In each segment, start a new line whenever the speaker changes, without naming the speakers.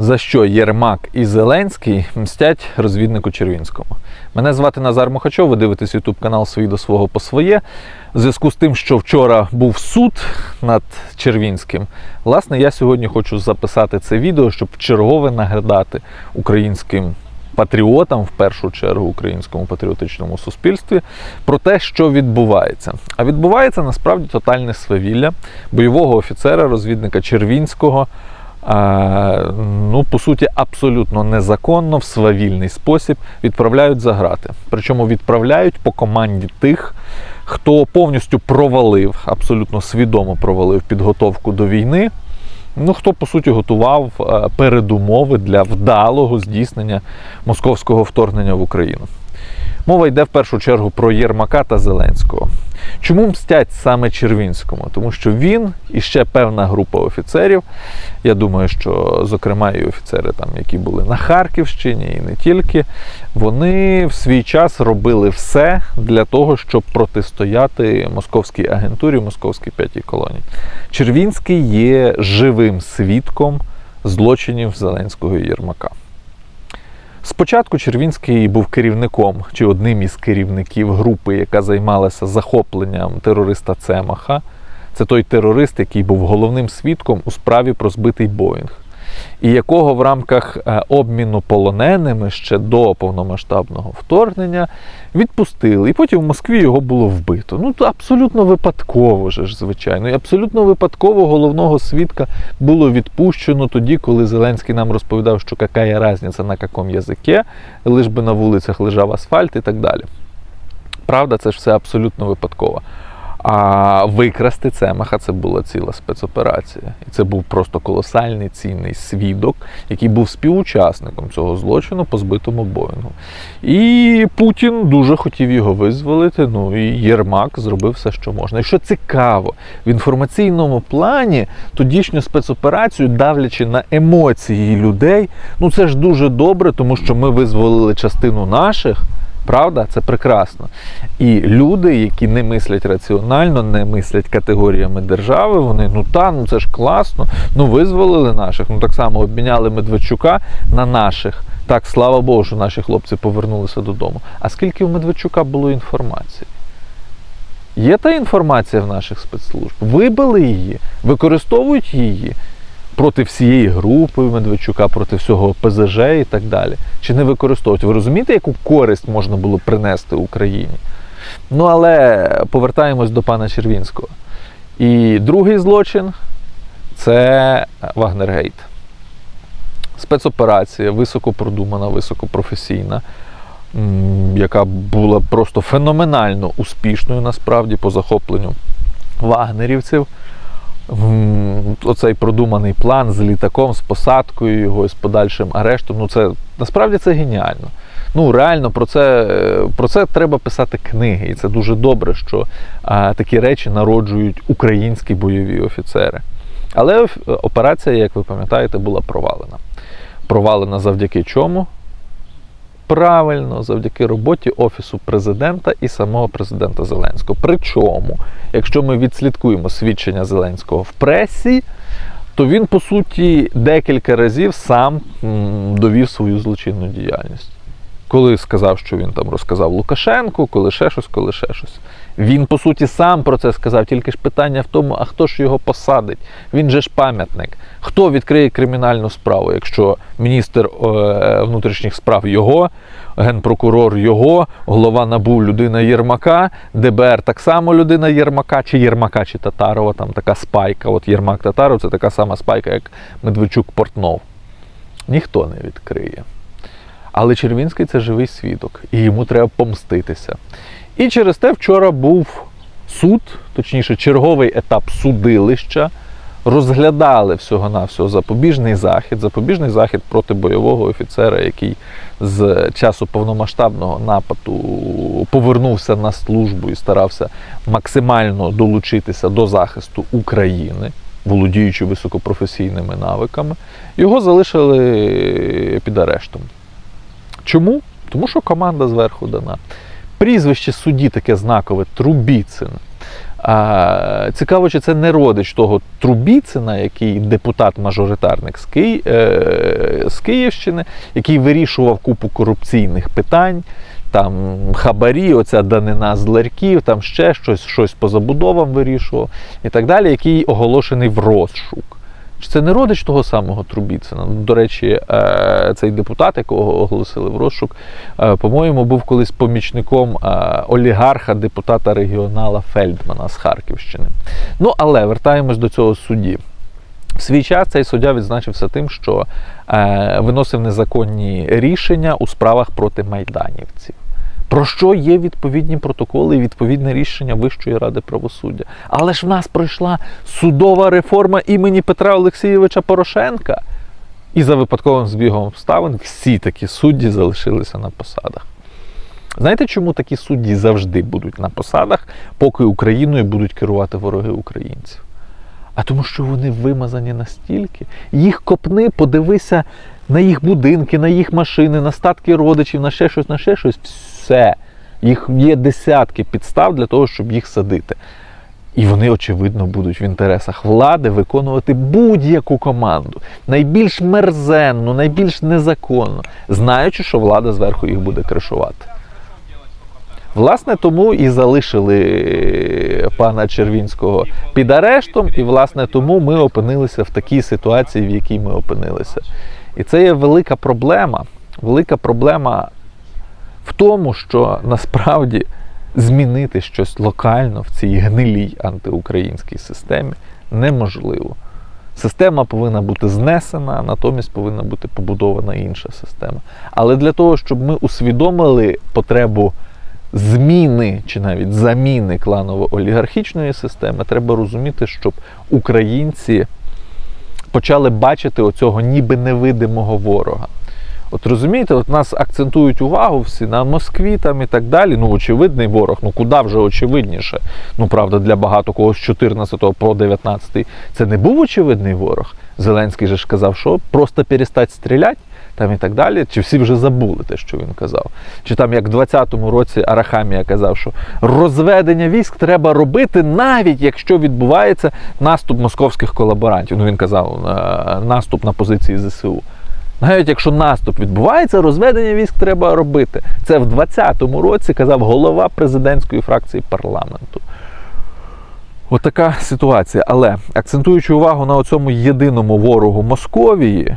За що Єрмак і Зеленський мстять розвіднику Червінському? Мене звати Назар Мухачов, ви дивитесь YouTube канал «Свій до свого по своє. В зв'язку з тим, що вчора був суд над Червінським, власне, я сьогодні хочу записати це відео, щоб чергове нагадати українським патріотам, в першу чергу українському патріотичному суспільстві, про те, що відбувається. А відбувається насправді тотальне свавілля бойового офіцера, розвідника Червінського. Ну, по суті, абсолютно незаконно, в свавільний спосіб відправляють за грати. Причому відправляють по команді тих, хто повністю провалив, абсолютно свідомо провалив підготовку до війни. Ну, хто по суті готував е, передумови для вдалого здійснення московського вторгнення в Україну. Мова йде в першу чергу про Єрмака та Зеленського. Чому мстять саме Червінському? Тому що він і ще певна група офіцерів. Я думаю, що, зокрема, і офіцери, там, які були на Харківщині, і не тільки, вони в свій час робили все для того, щоб протистояти московській агентурі, московській п'ятій колонії. Червінський є живим свідком злочинів Зеленського і Єрмака. Спочатку Червінський був керівником чи одним із керівників групи, яка займалася захопленням терориста Цемаха. Це той терорист, який був головним свідком у справі про збитий Боїнг, і якого в рамках е, обміну полоненими ще до повномасштабного вторгнення відпустили. І потім в Москві його було вбито. Ну, то абсолютно випадково же ж, звичайно. І абсолютно випадково головного свідка було відпущено тоді, коли Зеленський нам розповідав, що яка різниця на якому язикі, лиш би на вулицях лежав асфальт і так далі. Правда, це ж все абсолютно випадково. А викрасти Цемаха це була ціла спецоперація. І це був просто колосальний цінний свідок, який був співучасником цього злочину по збитому Боїнгу. І Путін дуже хотів його визволити. Ну і Єрмак зробив все, що можна. І що цікаво, в інформаційному плані тодішню спецоперацію, давлячи на емоції людей, ну це ж дуже добре, тому що ми визволили частину наших. Правда, це прекрасно. І люди, які не мислять раціонально, не мислять категоріями держави, вони ну та, ну це ж класно. Ну визволили наших. Ну так само обміняли Медведчука на наших. Так, слава Богу, що наші хлопці повернулися додому. А скільки у Медведчука було інформації? Є та інформація в наших спецслужб. Вибили її, використовують її проти всієї групи Медведчука, проти всього ПЗЖ і так далі. Чи не використовують? Ви розумієте, яку користь можна було принести Україні? Ну, але повертаємось до пана Червінського. І другий злочин це Вагнергейт. Спецоперація високопродумана, високопрофесійна, яка була просто феноменально успішною насправді по захопленню вагнерівців. Оцей продуманий план з літаком, з посадкою його, з подальшим арештом. Ну, це насправді це геніально. Ну, реально про це, про це треба писати книги, і це дуже добре, що а, такі речі народжують українські бойові офіцери. Але операція, як ви пам'ятаєте, була провалена. Провалена завдяки чому? Правильно, завдяки роботі Офісу президента і самого президента Зеленського. Причому, якщо ми відслідкуємо свідчення Зеленського в пресі, то він, по суті, декілька разів сам довів свою злочинну діяльність. Коли сказав, що він там розказав Лукашенку, коли ще щось, коли ще щось. Він, по суті, сам про це сказав, тільки ж питання в тому, а хто ж його посадить? Він же ж пам'ятник. Хто відкриє кримінальну справу, якщо міністр е, внутрішніх справ його, генпрокурор його, голова НАБУ людина Єрмака, ДБР так само людина Єрмака, чи Єрмака, чи Татарова, там така спайка. От Єрмак Татаров це така сама спайка, як Медведчук Портнов. Ніхто не відкриє. Але Червінський це живий свідок, і йому треба помститися. І через те вчора був суд, точніше, черговий етап судилища. Розглядали всього-навсього запобіжний захід, запобіжний захід проти бойового офіцера, який з часу повномасштабного нападу повернувся на службу і старався максимально долучитися до захисту України, володіючи високопрофесійними навиками. Його залишили під арештом. Чому? Тому що команда зверху дана. Прізвище судді таке знакове Трубіцин. А, цікаво, чи це не родич того Трубіцина, який депутат-мажоритарник з, Ки... е... з Київщини, який вирішував купу корупційних питань, там хабарі, оця данина з ларьків, там ще щось, щось по забудовам вирішував і так далі, який оголошений в розшук. Це не родич того самого Трубіцина? Ну, До речі, е, цей депутат, якого оголосили в розшук, е, по-моєму, був колись помічником е, олігарха, депутата регіонала Фельдмана з Харківщини. Ну, але вертаємось до цього судді. В свій час цей суддя відзначився тим, що виносив незаконні рішення у справах проти майданівців. Про що є відповідні протоколи і відповідне рішення Вищої ради правосуддя. Але ж в нас пройшла судова реформа імені Петра Олексійовича Порошенка. І за випадковим збігом обставин всі такі судді залишилися на посадах. Знаєте, чому такі судді завжди будуть на посадах, поки Україною будуть керувати вороги українців? А тому, що вони вимазані настільки, їх копни, подивися на їх будинки, на їх машини, на статки родичів, на ще щось, на ще щось. Все. Їх є десятки підстав для того, щоб їх садити. І вони, очевидно, будуть в інтересах влади виконувати будь-яку команду, найбільш мерзенну, найбільш незаконну, знаючи, що влада зверху їх буде кришувати. Власне, тому і залишили пана Червінського під арештом, і власне тому ми опинилися в такій ситуації, в якій ми опинилися. І це є велика проблема. Велика проблема в тому, що насправді змінити щось локально в цій гнилій антиукраїнській системі неможливо. Система повинна бути знесена, натомість повинна бути побудована інша система. Але для того, щоб ми усвідомили потребу зміни чи навіть заміни кланово-олігархічної системи, треба розуміти, щоб українці почали бачити оцього ніби невидимого ворога. От розумієте, от нас акцентують увагу всі на Москві там і так далі. Ну, очевидний ворог, ну куди вже очевидніше. Ну, правда, для багато кого з 14 по 19 це не був очевидний ворог. Зеленський же ж казав, що просто перестать стріляти там і так далі. Чи всі вже забули те, що він казав? Чи там як в 20-му році Арахамія казав, що розведення військ треба робити, навіть якщо відбувається наступ московських колаборантів. Ну він казав е, наступ на позиції ЗСУ. Навіть якщо наступ відбувається, розведення військ треба робити. Це в 20-му році казав голова президентської фракції парламенту. Отака ситуація. Але акцентуючи увагу на цьому єдиному ворогу Московії,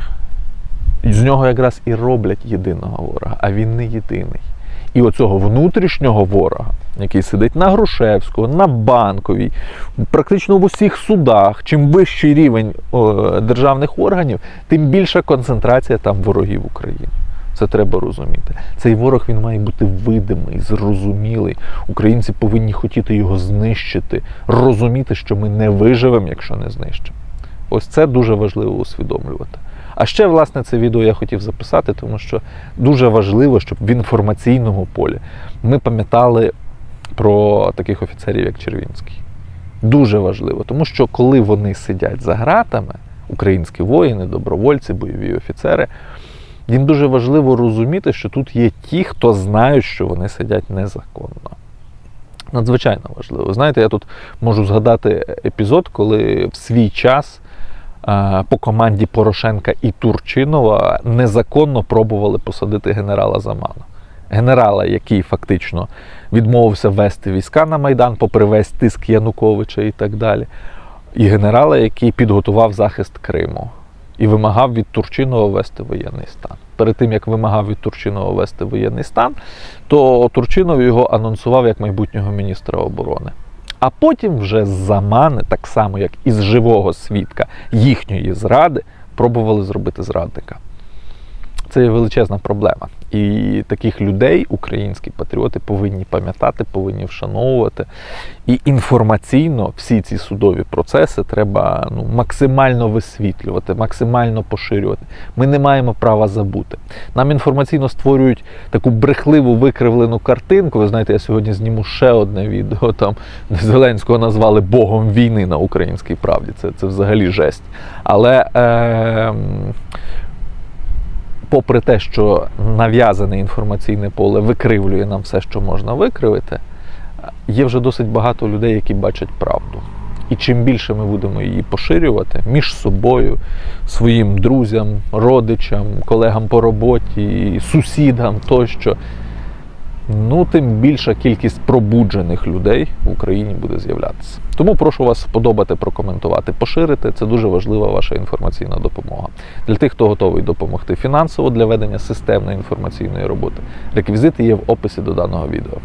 з нього якраз і роблять єдиного ворога, а він не єдиний. І оцього внутрішнього ворога, який сидить на Грушевського, на банковій, практично в усіх судах, чим вищий рівень державних органів, тим більша концентрація там ворогів України. Це треба розуміти. Цей ворог він має бути видимий, зрозумілий. Українці повинні хотіти його знищити, розуміти, що ми не виживемо, якщо не знищимо. Ось це дуже важливо усвідомлювати. А ще, власне, це відео я хотів записати, тому що дуже важливо, щоб в інформаційному полі ми пам'ятали про таких офіцерів, як Червінський. Дуже важливо, тому що коли вони сидять за гратами, українські воїни, добровольці, бойові офіцери, їм дуже важливо розуміти, що тут є ті, хто знають, що вони сидять незаконно. Надзвичайно важливо. Знаєте, я тут можу згадати епізод, коли в свій час по команді Порошенка і Турчинова незаконно пробували посадити генерала Замана. Генерала, який фактично відмовився вести війська на Майдан, попри весь тиск Януковича і так далі. І генерала, який підготував захист Криму і вимагав від Турчинова вести воєнний стан. Перед тим, як вимагав від Турчинова вести воєнний стан, то Турчинов його анонсував як майбутнього міністра оборони. А потім вже з замани, так само як із живого свідка їхньої зради, пробували зробити зрадника. Це є величезна проблема. І таких людей українські патріоти повинні пам'ятати, повинні вшановувати. І інформаційно всі ці судові процеси треба ну, максимально висвітлювати, максимально поширювати. Ми не маємо права забути. Нам інформаційно створюють таку брехливу викривлену картинку. Ви знаєте, я сьогодні зніму ще одне відео, там Зеленського назвали Богом війни на українській правді. Це це взагалі жесть. Але. Е- попри те, що нав'язане інформаційне поле викривлює нам все, що можна викривити, є вже досить багато людей, які бачать правду. І чим більше ми будемо її поширювати між собою, своїм друзям, родичам, колегам по роботі, сусідам тощо, ну тим більша кількість пробуджених людей в Україні буде з'являтися. Тому прошу вас сподобати, прокоментувати, поширити. Це дуже важлива ваша інформаційна допомога. Для тих, хто готовий допомогти фінансово для ведення системної інформаційної роботи. Реквізити є в описі до даного відео.